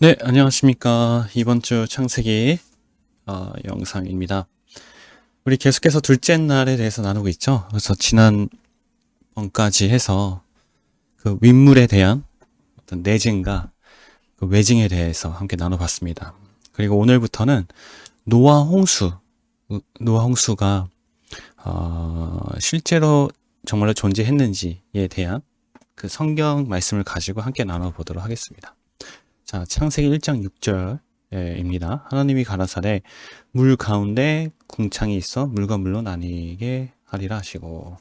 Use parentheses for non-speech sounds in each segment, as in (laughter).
네, 안녕하십니까. 이번 주 창세기 어, 영상입니다. 우리 계속해서 둘째 날에 대해서 나누고 있죠. 그래서 지난 번까지 해서 그 윗물에 대한 어떤 내증과 그 외증에 대해서 함께 나눠봤습니다. 그리고 오늘부터는 노아 홍수, 노아 홍수가 어, 실제로 정말로 존재했는지에 대한 그 성경 말씀을 가지고 함께 나눠보도록 하겠습니다. 자, 창세기 1장 6절입니다. 하나님이 가라사대 물 가운데 궁창이 있어 물과 물로 나뉘게 하리라 하시고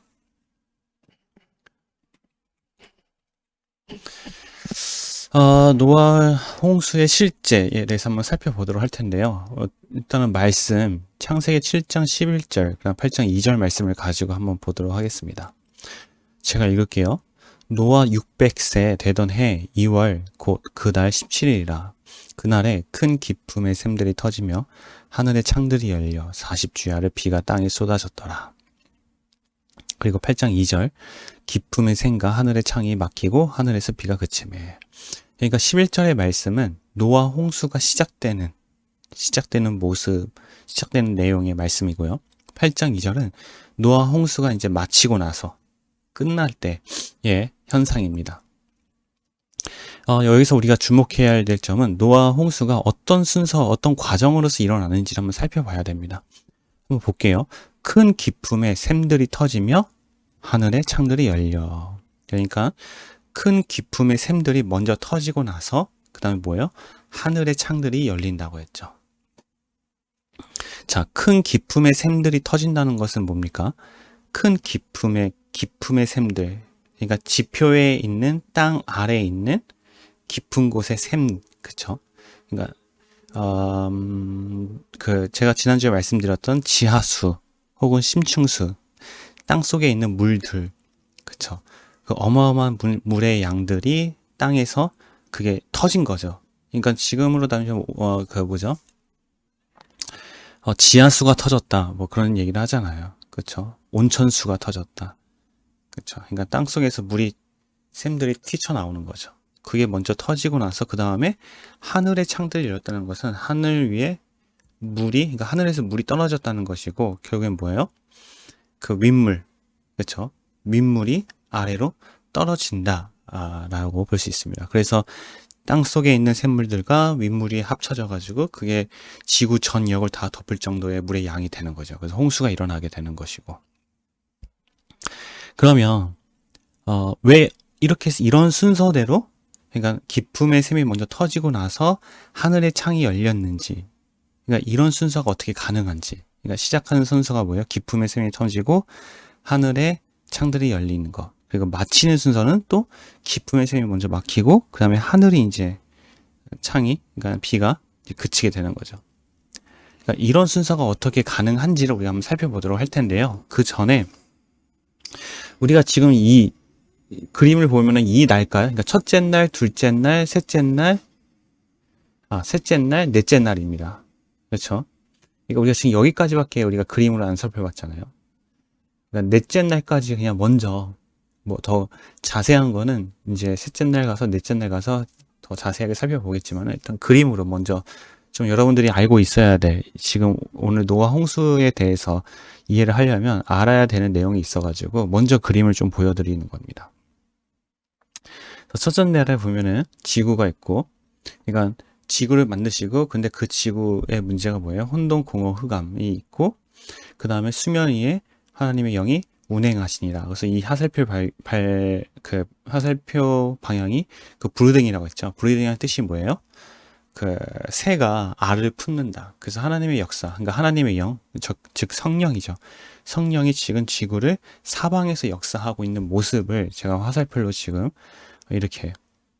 어, 노아 홍수의 실제에 대해서 한번 살펴보도록 할 텐데요. 어, 일단은 말씀 창세기 7장 11절, 그다음 8장 2절 말씀을 가지고 한번 보도록 하겠습니다. 제가 읽을게요. 노아 600세 되던 해 2월 곧 그달 17일이라 그날에 큰 기품의 샘들이 터지며 하늘의 창들이 열려 40주야를 비가 땅에 쏟아졌더라. 그리고 8장 2절 기품의 샘과 하늘의 창이 막히고 하늘에서 비가 그치매 그러니까 11절의 말씀은 노아 홍수가 시작되는 시작되는 모습, 시작되는 내용의 말씀이고요. 8장 2절은 노아 홍수가 이제 마치고 나서 끝날 때의 현상입니다. 어, 여기서 우리가 주목해야 될 점은 노아 홍수가 어떤 순서, 어떤 과정으로서 일어나는지 한번 살펴봐야 됩니다. 한번 볼게요. 큰 기품의 샘들이 터지며 하늘의 창들이 열려. 그러니까 큰 기품의 샘들이 먼저 터지고 나서 그 다음에 뭐예요? 하늘의 창들이 열린다고 했죠. 자, 큰 기품의 샘들이 터진다는 것은 뭡니까? 큰 기품의 기품의 샘들. 그러니까 지표에 있는 땅 아래에 있는 깊은 곳의 샘, 그쵸? 그러니까 음, 그 제가 지난주에 말씀드렸던 지하수 혹은 심층수, 땅 속에 있는 물들, 그쵸? 그 어마어마한 물, 물의 양들이 땅에서 그게 터진 거죠. 그러니까 지금으로 따지면 어, 그 뭐죠? 어, 지하수가 터졌다. 뭐 그런 얘기를 하잖아요. 그렇죠? 온천수가 터졌다. 그렇죠? 그러니까 땅 속에서 물이 샘들이 튀쳐나오는 거죠. 그게 먼저 터지고 나서 그 다음에 하늘의 창들이 열렸다는 것은 하늘 위에 물이 그러니까 하늘에서 물이 떨어졌다는 것이고 결국엔 뭐예요? 그 윗물 그렇죠? 윗물이 아래로 떨어진다라고 볼 수 있습니다. 그래서 땅 속에 있는 샘물들과 윗물이 합쳐져 가지고 그게 지구 전 역을 다 덮을 정도의 물의 양이 되는 거죠. 그래서 홍수가 일어나게 되는 것이고. 그러면 어, 왜 이렇게 이런 순서대로 그러니까 기품의 샘이 먼저 터지고 나서 하늘의 창이 열렸는지 그러니까 이런 순서가 어떻게 가능한지 그러니까 시작하는 순서가 뭐예요? 기품의 샘이 터지고 하늘의 창들이 열리는 것 그리고 마치는 순서는 또 기품의 샘이 먼저 막히고 그 다음에 하늘이 이제 창이 그러니까 비가 그치게 되는 거죠. 그러니까 이런 순서가 어떻게 가능한지를 우리가 한번 살펴보도록 할 텐데요. 그 전에 우리가 지금 이 그림을 보면은 이 날까요? 그러니까 첫째 날, 둘째 날, 셋째 날, 아, 셋째 날, 넷째 날입니다. 그렇죠? 그러니까 우리가 지금 여기까지밖에 우리가 그림을 안 살펴봤잖아요. 그러니까 넷째 날까지 그냥 먼저 뭐 더 자세한 거는 이제 셋째 날 가서 넷째 날 가서 더 자세하게 살펴보겠지만 일단 그림으로 먼저 좀 여러분들이 알고 있어야 돼. 지금 오늘 노아 홍수에 대해서 이해를 하려면 알아야 되는 내용이 있어가지고 먼저 그림을 좀 보여드리는 겁니다. 날에 보면은 지구가 있고, 그러니까 지구를 만드시고, 근데 그 지구의 문제가 뭐예요? 혼동, 공허, 흑암이 있고, 그 다음에 수면 위에 하나님의 영이 운행하시니라. 그래서 이 하살표 발, 발, 그 하살표 방향이 그 브루딩이라고 했죠. 브루딩이라는 뜻이 뭐예요? 그 새가 알을 품는다. 그래서 하나님의 역사, 그러니까 하나님의 영, 즉, 즉 성령이죠. 성령이 지금 지구를 사방에서 역사하고 있는 모습을 제가 화살표로 지금 이렇게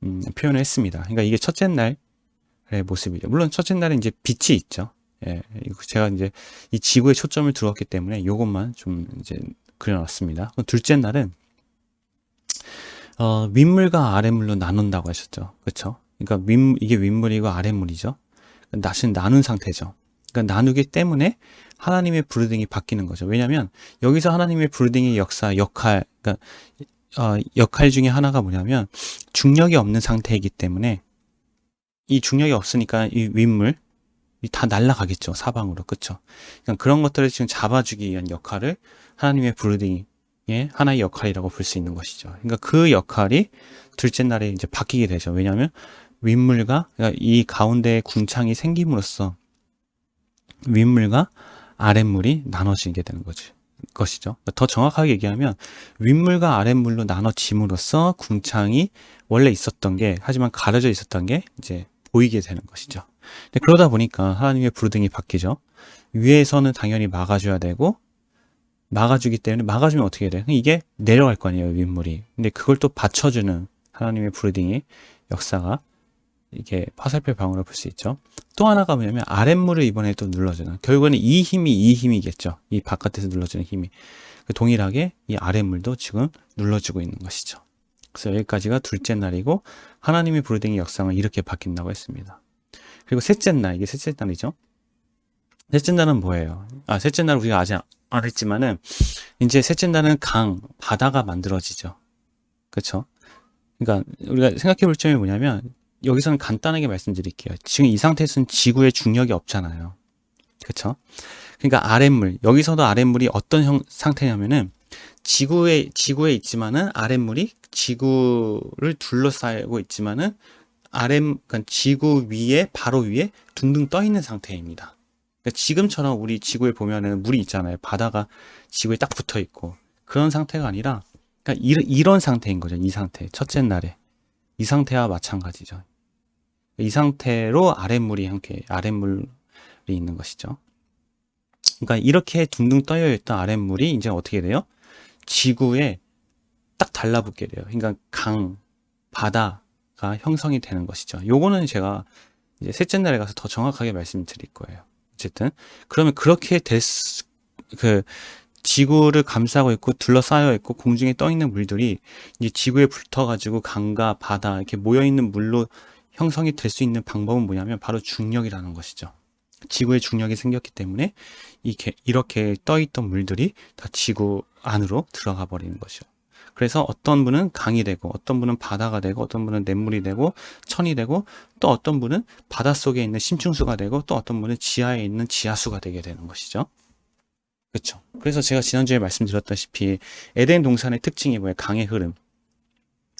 음, 표현을 했습니다. 그러니까 이게 첫째 날의 모습이죠. 물론 첫째 날은 이제 빛이 있죠. 예, 제가 이제 이 지구에 초점을 두었기 때문에 이것만 좀 이제 그려놨습니다. 둘째 날은 어, 윗물과 아랫물로 나눈다고 하셨죠. 그렇죠? 그러니까 윗, 이게 윗물이고 아랫물이죠. 낯은 나눈 상태죠. 그러니까 나누기 때문에 하나님의 브루딩이 바뀌는 거죠. 왜냐하면 여기서 하나님의 브루딩의 역사, 역할, 그러니까 어, 역할 중에 하나가 뭐냐면 중력이 없는 상태이기 때문에 이 중력이 없으니까 이 윗물 이다 날아가겠죠 사방으로 그쵸 그러니까 그런 것들을 지금 잡아주기 위한 역할을 하나님의 브루딩의 하나의 역할이라고 볼 수 있는 것이죠 그러니까 그 역할이 둘째 날에 이제 바뀌게 되죠 왜냐하면 윗물과 그러니까 이 가운데 궁창이 생김으로써 윗물과 아랫물이 나눠지게 되는 거지 것이죠. 더 정확하게 얘기하면 윗물과 아랫물로 나눠짐으로써 궁창이 원래 있었던 게 하지만 가려져 있었던 게 이제 보이게 되는 것이죠. 그러다 보니까 하나님의 부르등이 바뀌죠. 위에서는 당연히 막아줘야 되고 막아주기 때문에 막아주면 어떻게 돼요? 이게 내려갈 거 아니에요 윗물이. 근데 그걸 또 받쳐주는 하나님의 부르등의 역사가 이게 화살표 방으로 볼수 있죠. 또 하나가 뭐냐면 아랫물을 이번에 또 눌러주는 결국에는 이 힘이 이 힘이겠죠. 이 바깥에서 눌러주는 힘이 그 동일하게 이 아랫물도 지금 눌러주고 있는 것이죠. 그래서 여기까지가 둘째 날이고 하나님의 부르등의 역상은 이렇게 바뀐다고 했습니다. 그리고 셋째 날 이게 셋째 날이죠. 셋째 날은 뭐예요? 아 셋째 날 우리가 아직 안 했지만은 이제 셋째 날은 강 바다가 만들어지죠. 그렇죠? 그러니까 우리가 생각해 볼 점이 뭐냐면 여기서는 간단하게 말씀드릴게요. 지금 이 상태에서는 지구에 중력이 없잖아요. 그렇죠? 그러니까 아랫물 여기서도 아랫물이 어떤 형, 상태냐면은 지구에 지구에 있지만은 아랫물이 지구를 둘러싸고 있지만은 아랫 그러니까 지구 위에 바로 위에 둥둥 떠 있는 상태입니다. 그러니까 지금처럼 우리 지구에 보면은 물이 있잖아요. 바다가 지구에 딱 붙어 있고 그런 상태가 아니라 그러니까 이, 이런 상태인 거죠. 이 상태 첫째 날에 이 상태와 마찬가지죠. 이 상태로 아랫물이 함께 아랫물이 있는 것이죠. 그러니까 이렇게 둥둥 떠여 있던 아랫물이 이제 어떻게 돼요? 지구에 딱 달라붙게 돼요. 그러니까 강, 바다가 형성이 되는 것이죠. 요거는 제가 이제 셋째 날에 가서 더 정확하게 말씀드릴 거예요. 어쨌든 그러면 그렇게 됐, 그 지구를 감싸고 있고 둘러싸여 있고 공중에 떠 있는 물들이 이제 지구에 붙어가지고 강과 바다 이렇게 모여 있는 물로 형성이 될 수 있는 방법은 뭐냐면 바로 중력이라는 것이죠. 지구에 중력이 생겼기 때문에 이렇게 이렇게 떠 있던 물들이 다 지구 안으로 들어가 버리는 것이죠. 그래서 어떤 분은 강이 되고 어떤 분은 바다가 되고 어떤 분은 냇물이 되고 천이 되고 또 어떤 분은 바닷속에 있는 심층수가 되고 또 어떤 분은 지하에 있는 지하수가 되게 되는 것이죠. 그렇죠. 그래서 제가 지난주에 말씀드렸다시피 에덴 동산의 특징이 뭐예요? 강의 흐름.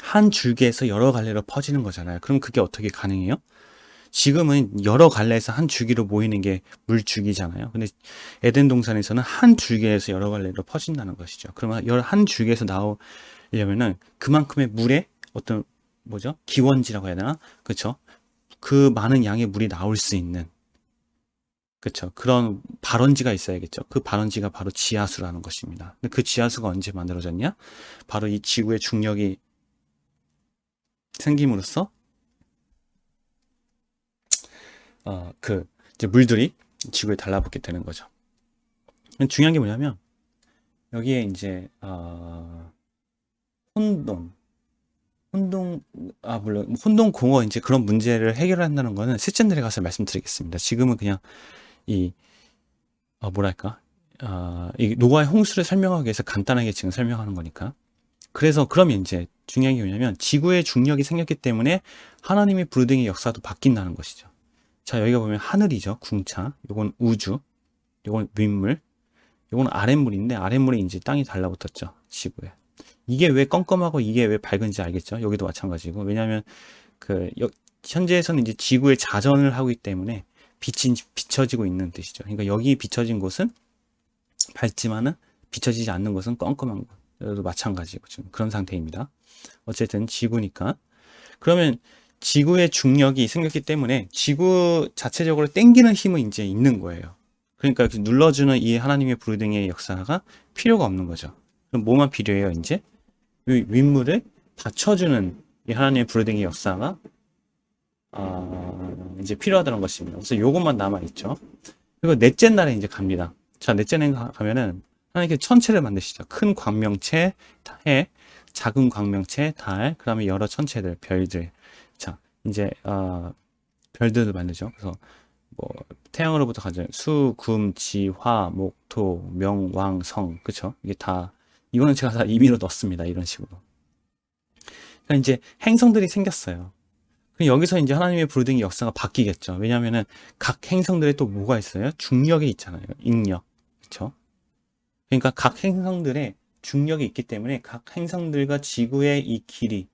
한 줄기에서 여러 갈래로 퍼지는 거잖아요. 그럼 그게 어떻게 가능해요? 지금은 여러 갈래에서 한 줄기로 모이는 게 물줄기잖아요. 근데 에덴 동산에서는 한 줄기에서 여러 갈래로 퍼진다는 것이죠. 그러면 한 줄기에서 나오려면은 그만큼의 물에 어떤 뭐죠? 기원지라고 해야 되나? 그렇죠? 그 많은 양의 물이 나올 수 있는 그렇죠. 그런 발원지가 있어야겠죠. 그 발원지가 바로 지하수라는 것입니다. 근데 그 지하수가 언제 만들어졌냐? 바로 이 지구의 중력이 생김으로써 어, 그 이제 물들이 지구에 달라붙게 되는 거죠. 중요한 게 뭐냐면 여기에 이제 어, 혼돈, 혼동 아 물론 혼동 공허 이제 그런 문제를 해결한다는 거는 셋째 날에 가서 말씀드리겠습니다. 지금은 그냥 이 어, 뭐랄까 어, 이 노아의 홍수를 설명하기 위해서 간단하게 지금 설명하는 거니까. 그래서 그러면 이제 중요한 게 뭐냐면 지구의 중력이 생겼기 때문에 하나님의 불등의 역사도 바뀐다는 것이죠. 자, 여기가 보면 하늘이죠. 궁차. 요건 우주. 요건 윗물. 요건 아랫물인데 아랫물에 이제 땅이 달라붙었죠. 지구에. 이게 왜 껌껌하고 이게 왜 밝은지 알겠죠? 여기도 마찬가지고. 왜냐하면 그 여, 현재에서는 이제 지구에 자전을 하기 때문에 빛이 비춰지고 있는 뜻이죠. 그러니까 여기 비춰진 곳은 밝지만은 비춰지지 않는 곳은 껌껌한 곳. 마찬가지고 지금 그런 상태입니다. 어쨌든 지구니까. 그러면 지구의 중력이 생겼기 때문에 지구 자체적으로 땡기는 힘은 이제 있는 거예요. 그러니까 눌러주는 이 하나님의 부르등의 역사가 필요가 없는 거죠. 그럼 뭐만 필요해요, 이제? 이 윗물을 받쳐주는 이 하나님의 부르등의 역사가 어, 이제 필요하다는 것입니다. 그래서 요것만 남아있죠. 그리고 넷째 날에 이제 갑니다. 자, 넷째 날에 가면은 하나님께 천체를 만드시죠. 큰 광명체, 해, 작은 광명체, 달, 그 다음에 여러 천체들, 별들. 자, 이제, 어, 별들을 만들죠. 그래서, 뭐, 태양으로부터 가죠. 수, 금, 지, 화, 목, 토, 명, 왕, 성. 그쵸? 이게 다, 이거는 제가 다 임의로 넣었습니다. 이런 식으로. 그러니까 이제 행성들이 생겼어요. 그럼 여기서 이제 하나님의 부르등의 역사가 바뀌겠죠. 왜냐하면은 각 행성들에 또 뭐가 있어요? 중력이 있잖아요. 인력. 그렇죠? 그러니까 각 행성들의 중력이 있기 때문에 각 행성들과 지구의 이 길이,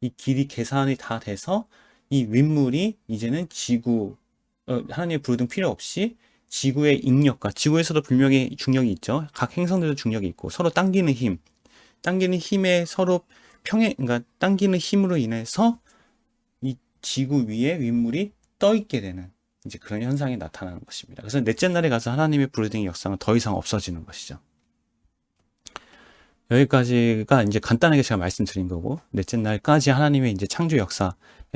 이 길이 계산이 다 돼서 이 윗물이 이제는 지구, 어, 하나님의 부르등 필요 없이 지구의 인력과 지구에서도 분명히 중력이 있죠. 각 행성들도 중력이 있고 서로 당기는 힘, 당기는 힘에 서로 평행, 그러니까 당기는 힘으로 인해서 이 지구 위에 윗물이 떠 있게 되는 이제 그런 현상이 나타나는 것입니다. 그래서 넷째 날에 가서 하나님의 부르등의 역사는 더 이상 없어지는 것이죠. 여기까지가 이제 간단하게 제가 말씀드린 거고, 넷째 날까지 하나님의 이제 창조 역사에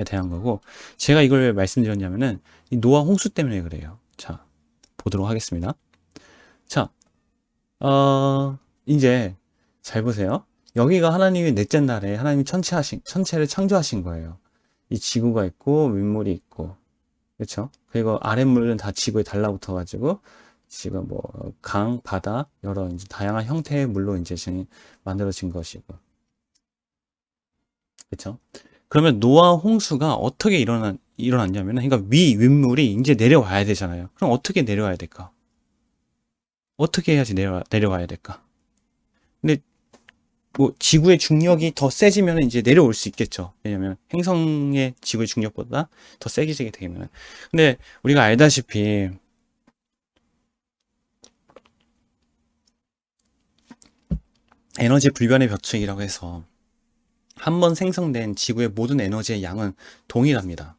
대한 거고, 제가 이걸 왜 말씀드렸냐면은, 이 노아 홍수 때문에 그래요. 자, 보도록 하겠습니다. 자, 어, 이제, 잘 보세요. 여기가 하나님이 넷째 날에 하나님이 천체하신, 천체를 창조하신 거예요. 이 지구가 있고, 윗물이 있고, 그렇죠? 그리고 아랫물은 다 지구에 달라붙어 가지고, 지금 뭐 강, 바다 여러 이제 다양한 형태의 물로 이제 지금 만들어진 것이고. 그렇죠? 그러면 노아 홍수가 어떻게 일어난 일어났냐면 그러니까 위 윗물이 이제 내려와야 되잖아요. 그럼 어떻게 내려와야 될까? 어떻게 해야지 내려 내려와야 될까? 근데 뭐 지구의 중력이 더 세지면 이제 내려올 수 있겠죠. 왜냐면 행성의 지구의 중력보다 더 세게 되면. 근데 우리가 알다시피 에너지 불변의 법칙이라고 해서 한 번 생성된 지구의 모든 에너지의 양은 동일합니다.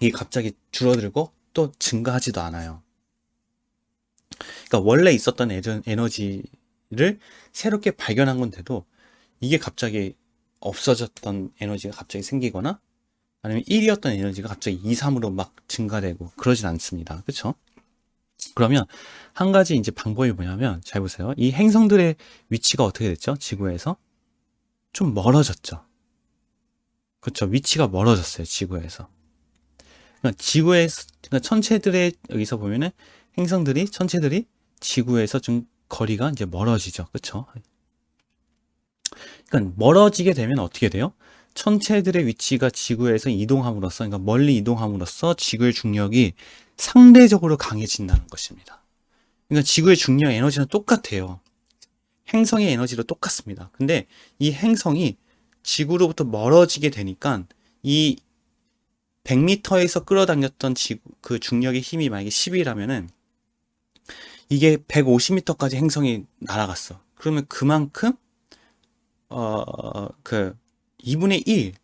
이게 갑자기 줄어들고 또 증가하지도 않아요. 그러니까 원래 있었던 에너지 를 새롭게 발견한 건데도 이게 갑자기 없어졌던 에너지가 갑자기 생기거나 아니면 1이었던 에너지가 갑자기 2, 3으로 막 증가되고 그러진 않습니다. 그렇죠? 그러면 한 가지 이제 방법이 뭐냐면 잘 보세요. 이 행성들의 위치가 어떻게 됐죠? 지구에서 좀 멀어졌죠. 그렇죠. 위치가 멀어졌어요. 지구에서. 그러니까 지구에서 그러니까 천체들의 여기서 보면은 행성들이 천체들이 지구에서 좀 거리가 이제 멀어지죠. 그렇죠? 그러니까 멀어지게 되면 어떻게 돼요? 천체들의 위치가 지구에서 이동함으로써 그러니까 멀리 이동함으로써 지구의 중력이 상대적으로 강해진다는 것입니다. 그러니까 지구의 중력 에너지는 똑같아요. 행성의 에너지도 똑같습니다. 근데 이 행성이 지구로부터 멀어지게 되니까 이 100m에서 끌어당겼던 지구, 그 중력의 힘이 만약에 10이라면은 이게 150m까지 행성이 날아갔어. 그러면 그만큼 어, 그 2분의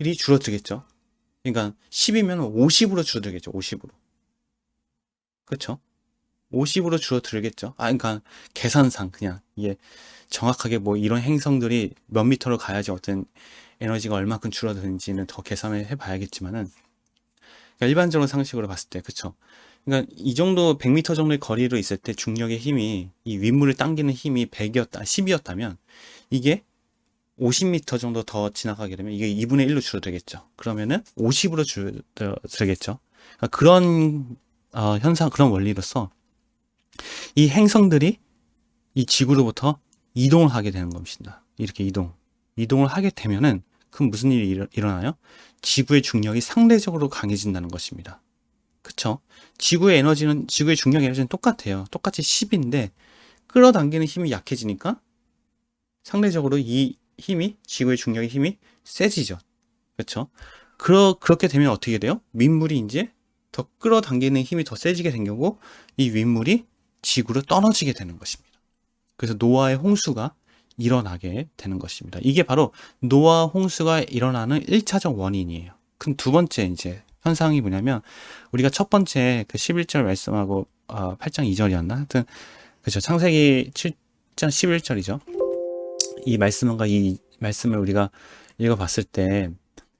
1이 줄어들겠죠. 그러니까 10이면 50으로 줄어들겠죠. 50으로. 그렇죠? 50으로 줄어들겠죠. 아, 그러니까 계산상 그냥 이게 정확하게 뭐 이런 행성들이 몇 미터로 가야지 어떤 에너지가 얼마큼 줄어드는지는 더 계산을 해봐야겠지만은 그러니까 일반적으로 상식으로 봤을 때 그쵸. 그러니까 이 정도 100m 정도의 거리로 있을 때 중력의 힘이 이 윗물을 당기는 힘이 100이었다, 10이었다면 이게 50m 정도 더 지나가게 되면 이게 2분의 1로 줄어들겠죠. 그러면은 50으로 줄어들겠죠. 그러니까 그런 어, 현상, 그런 원리로서 이 행성들이 이 지구로부터 이동을 하게 되는 것입니다. 이렇게 이동. 이동을 하게 되면은 그럼 무슨 일이 일어, 일어나요? 지구의 중력이 상대적으로 강해진다는 것입니다. 그쵸? 지구의 에너지는, 지구의 중력 에너지는 똑같아요. 똑같이 10인데 끌어당기는 힘이 약해지니까 상대적으로 이 힘이, 지구의 중력의 힘이 세지죠. 그쵸? 그러, 그렇게 되면 어떻게 돼요? 민물이 이제 더 끌어당기는 힘이 더 세지게 된 거고 이 윗물이 지구로 떨어지게 되는 것입니다. 그래서 노아의 홍수가 일어나게 되는 것입니다. 이게 바로 노아 홍수가 일어나는 1차적 원인이에요. 그럼 두 번째 이제 현상이 뭐냐면 우리가 첫 번째 그 11절 말씀하고 어, 8장 2절이었나? 하여튼 그죠. 창세기 7장 11절이죠. 이 말씀과 이 말씀을 우리가 읽어봤을 때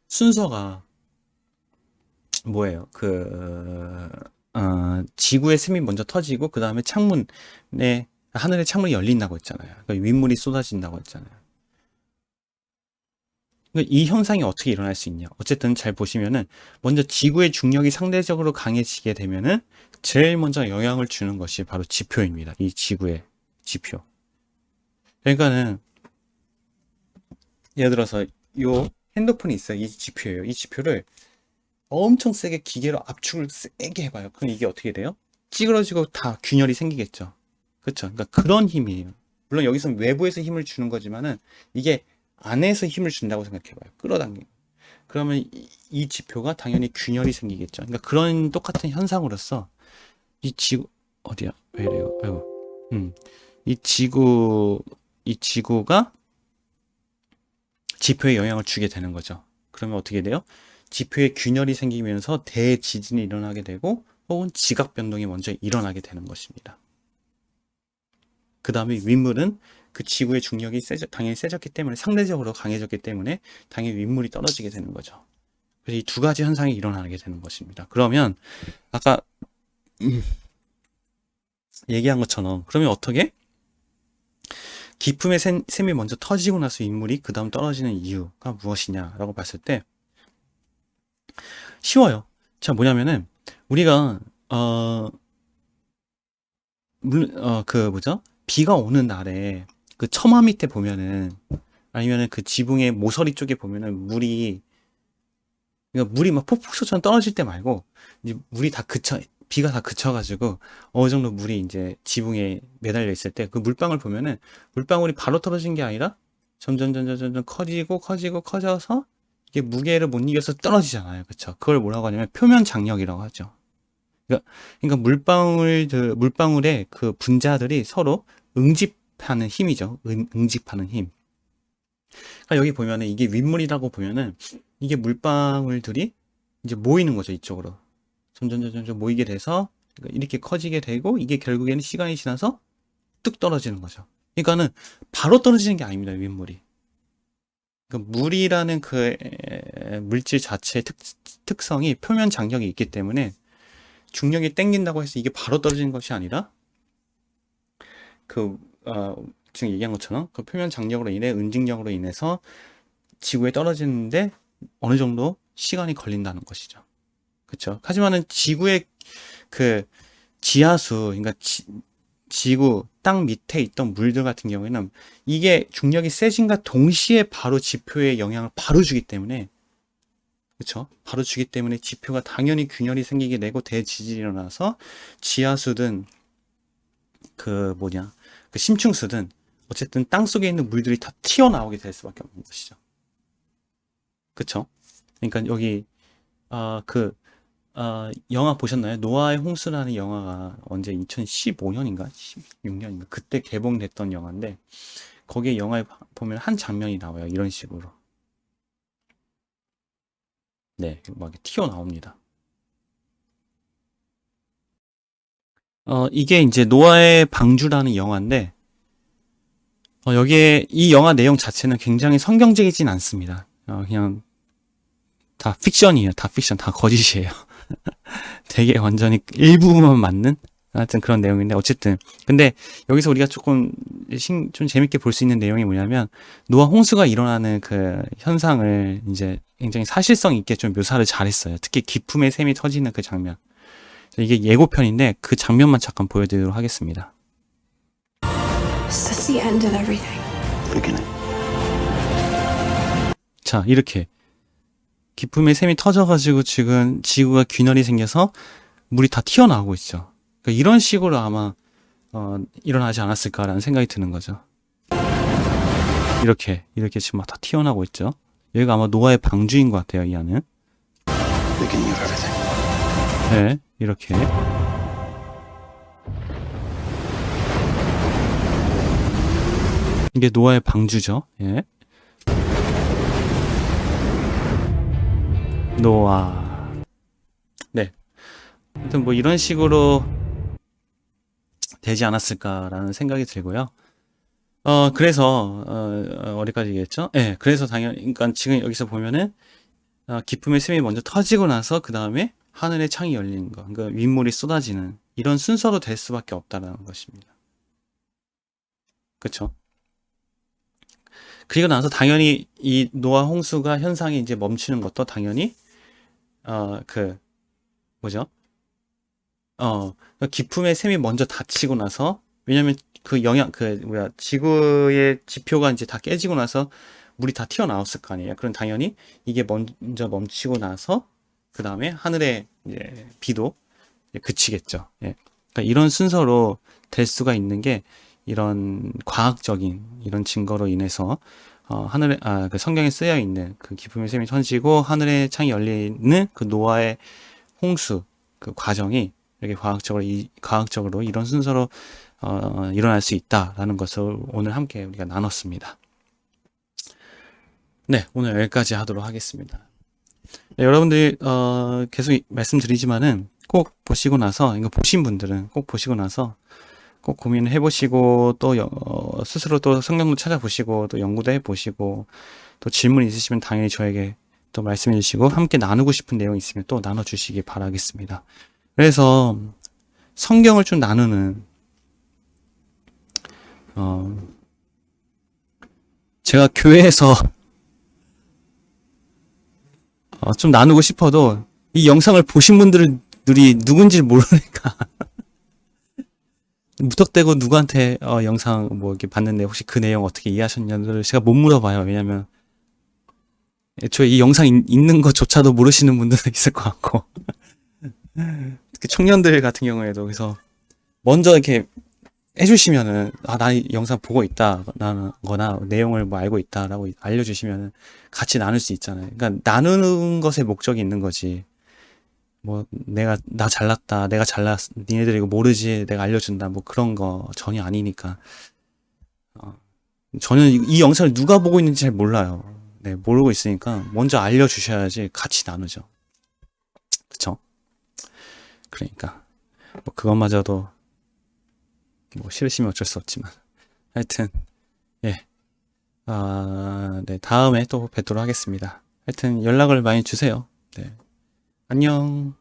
순서가 뭐예요? 그 어, 지구의 샘이 먼저 터지고 그 다음에 창문에 하늘에 창문이 열린다고 했잖아요. 그러니까 윗물이 쏟아진다고 했잖아요. 그러니까 이 현상이 어떻게 일어날 수 있냐? 어쨌든 잘 보시면은 먼저 지구의 중력이 상대적으로 강해지게 되면은 제일 먼저 영향을 주는 것이 바로 지표입니다. 이 지구의 지표. 그러니까는 예를 들어서 요 핸드폰이 있어요. 이 지표예요. 이 지표를 엄청 세게 기계로 압축을 세게 해봐요. 그럼 이게 어떻게 돼요? 찌그러지고 다 균열이 생기겠죠. 그렇죠. 그러니까 그런 힘이에요. 물론 여기서는 외부에서 힘을 주는 거지만은 이게 안에서 힘을 준다고 생각해봐요. 끌어당기는. 그러면 이, 이 지표가 당연히 균열이 생기겠죠. 그러니까 그런 똑같은 현상으로서 이 지구 어디야? 왜 이래요? 아이고. 음. 이 지구 이 지구가 지표에 영향을 주게 되는 거죠. 그러면 어떻게 돼요? 지표에 균열이 생기면서 대지진이 일어나게 되고 혹은 지각 변동이 먼저 일어나게 되는 것입니다. 그 다음에 윗물은 그 지구의 중력이 세져, 당연히 세졌기 때문에 상대적으로 강해졌기 때문에 당연히 윗물이 떨어지게 되는 거죠. 그래서 이 두 가지 현상이 일어나게 되는 것입니다. 그러면 아까 음, 얘기한 것처럼 그러면 어떻게 기품의 샘- 샘이 먼저 터지고 나서 윗물이 그 다음 떨어지는 이유가 무엇이냐라고 봤을 때 쉬워요. 자 뭐냐면은 우리가 어, 물, 어, 그 뭐죠? 비가 오는 날에 그 처마 밑에 보면은 아니면은 그 지붕의 모서리 쪽에 보면은 물이 그러니까 물이 막 폭폭소처럼 떨어질 때 말고 이제 물이 다 그쳐 비가 다 그쳐가지고 어느 정도 물이 이제 지붕에 매달려 있을 때 그 물방울 보면은 물방울이 바로 떨어진 게 아니라 점점 점점 점점 커지고 커지고 커져서 이게 무게를 못 이겨서 떨어지잖아요. 그쵸? 그걸 뭐라고 하냐면 표면 장력이라고 하죠. 그러니까, 그러니까 물방울, 그 물방울의 그 분자들이 서로 응집 하는 힘이죠. 응, 응집하는 힘. 그러니까 여기 보면은 이게 윗물이라고 보면은 이게 물방울들이 이제 모이는 거죠. 이쪽으로. 점점 점점 점 모이게 돼서 그러니까 이렇게 커지게 되고 이게 결국에는 시간이 지나서 뚝 떨어지는 거죠. 그러니까는 바로 떨어지는 게 아닙니다. 윗물이. 그 물이라는 그 에, 물질 자체의 특, 특성이 표면 장력이 있기 때문에 중력이 땡긴다고 해서 이게 바로 떨어지는 것이 아니라 그 어, 지금 얘기한 것처럼 그 표면 장력으로 인해 응직력으로 인해서 지구에 떨어지는데 어느 정도 시간이 걸린다는 것이죠. 그렇죠? 하지만은 지구의 그 지하수, 그러니까 지, 지구 땅 밑에 있던 물들 같은 경우에는 이게 중력이 세진과 동시에 바로 지표에 영향을 바로 주기 때문에 그렇죠? 바로 주기 때문에 지표가 당연히 균열이 생기게 되고 대지진이 일어나서 지하수든 그 뭐냐 그 심층수든 어쨌든 땅 속에 있는 물들이 다 튀어나오게 될 수밖에 없는 것이죠. 그렇죠? 그러니까 여기 아 그 아, 영화 보셨나요? 노아의 홍수라는 영화가 언제 2015년인가 16년인가 그때 개봉됐던 영화인데 거기에 영화에 보면 한 장면이 나와요. 이런 식으로. 네, 막 이렇게 튀어나옵니다. 어, 이게 이제 노아의 방주라는 영화인데 어, 여기에 이 영화 내용 자체는 굉장히 성경적이진 않습니다. 어, 그냥 다 픽션이에요. 다 픽션, 다 거짓이에요. (laughs) 되게 완전히 일부만 맞는 하여튼 그런 내용인데 어쨌든 근데 여기서 우리가 조금 신, 좀 재밌게 볼 수 있는 내용이 뭐냐면 노아 홍수가 일어나는 그 현상을 이제 굉장히 사실성 있게 좀 묘사를 잘했어요. 특히 기품의 샘이 터지는 그 장면. 이게 예고편인데 그 장면만 잠깐 보여드리도록 하겠습니다. So that's the end of everything. beginning. 자 이렇게 기품의 샘이 터져가지고 지금 지구가 균열이 생겨서 물이 다 튀어나오고 있죠. 그러니까 이런 식으로 아마 어, 일어나지 않았을까라는 생각이 드는 거죠. 이렇게 이렇게 지금 막 다 튀어나오고 있죠. 여기가 아마 노아의 방주인 것 같아요. 이 안은. 네, 이렇게. 이게 노아의 방주죠. 예. 노아. 네. 하여튼 뭐 이런 식으로 되지 않았을까라는 생각이 들고요. 어, 그래서, 어, 어, 어디까지 얘기했죠? 예, 네, 그래서 당연히, 그러니까 지금 여기서 보면은, 어, 기품의 샘이 먼저 터지고 나서 그 다음에 하늘의 창이 열리는 거, 그러니까 윗물이 쏟아지는 이런 순서로 될 수밖에 없다라는 것입니다. 그렇죠? 그리고 나서 당연히 이 노아 홍수가 현상이 이제 멈추는 것도 당연히 어 그 뭐죠? 어 기품의 샘이 먼저 닫히고 나서 왜냐면 그 영향 그 뭐야 지구의 지표가 이제 다 깨지고 나서 물이 다 튀어나왔을 거 아니에요. 그럼 당연히 이게 먼저 멈추고 나서 그 다음에 하늘에 이제 비도 이제 그치겠죠. 예. 그러니까 이런 순서로 될 수가 있는 게 이런 과학적인 이런 증거로 인해서 어, 하늘에 아, 그 성경에 쓰여 있는 그 기쁨의 샘이 터지고 하늘의 창이 열리는 그 노아의 홍수 그 과정이 이렇게 과학적으로 이 과학적으로 이런 순서로 어, 일어날 수 있다라는 것을 오늘 함께 우리가 나눴습니다. 네, 오늘 여기까지 하도록 하겠습니다. 네, 여러분들 어, 계속 이- 말씀드리지만은 꼭 보시고 나서 이거 보신 분들은 꼭 보시고 나서 꼭 고민을 해보시고 또 여- 어, 스스로 또 성경도 찾아보시고 또 연구도 해보시고 또 질문 있으시면 당연히 저에게 또 말씀해 주시고 함께 나누고 싶은 내용 있으면 또 나눠 주시기 바라겠습니다. 그래서 성경을 좀 나누는 어, 제가 교회에서 어, 좀 나누고 싶어도 이 영상을 보신 분들이 누군지 모르니까 (laughs) 무턱대고 누구한테 어, 영상 뭐 이렇게 봤는데 혹시 그 내용 어떻게 이해하셨냐를 제가 못 물어봐요. 왜냐면 애초에 이 영상 있, 있는 것조차도 모르시는 분들도 (laughs) 있을 것 같고 특히 (laughs) 청년들 같은 경우에도 그래서 먼저 이렇게 해주시면은 아나이 영상 보고 있다 나는 거나 내용을 뭐 알고 있다라고 알려주시면은 같이 나눌 수 있잖아요. 그러니까 나누는 것에 목적이 있는 거지. 뭐 내가 나 잘났다, 내가 잘났, 니네들 이거 모르지, 내가 알려준다, 뭐 그런 거 전혀 아니니까. 어, 저는 이, 이 영상을 누가 보고 있는지 잘 몰라요. 네, 모르고 있으니까 먼저 알려주셔야지 같이 나누죠. 그쵸? 그러니까 뭐 그것마저도 뭐 싫으시면 어쩔 수 없지만 하여튼 예. 아, 네, 다음에 또 뵙도록 하겠습니다. 하여튼 연락을 많이 주세요. 네. 안녕.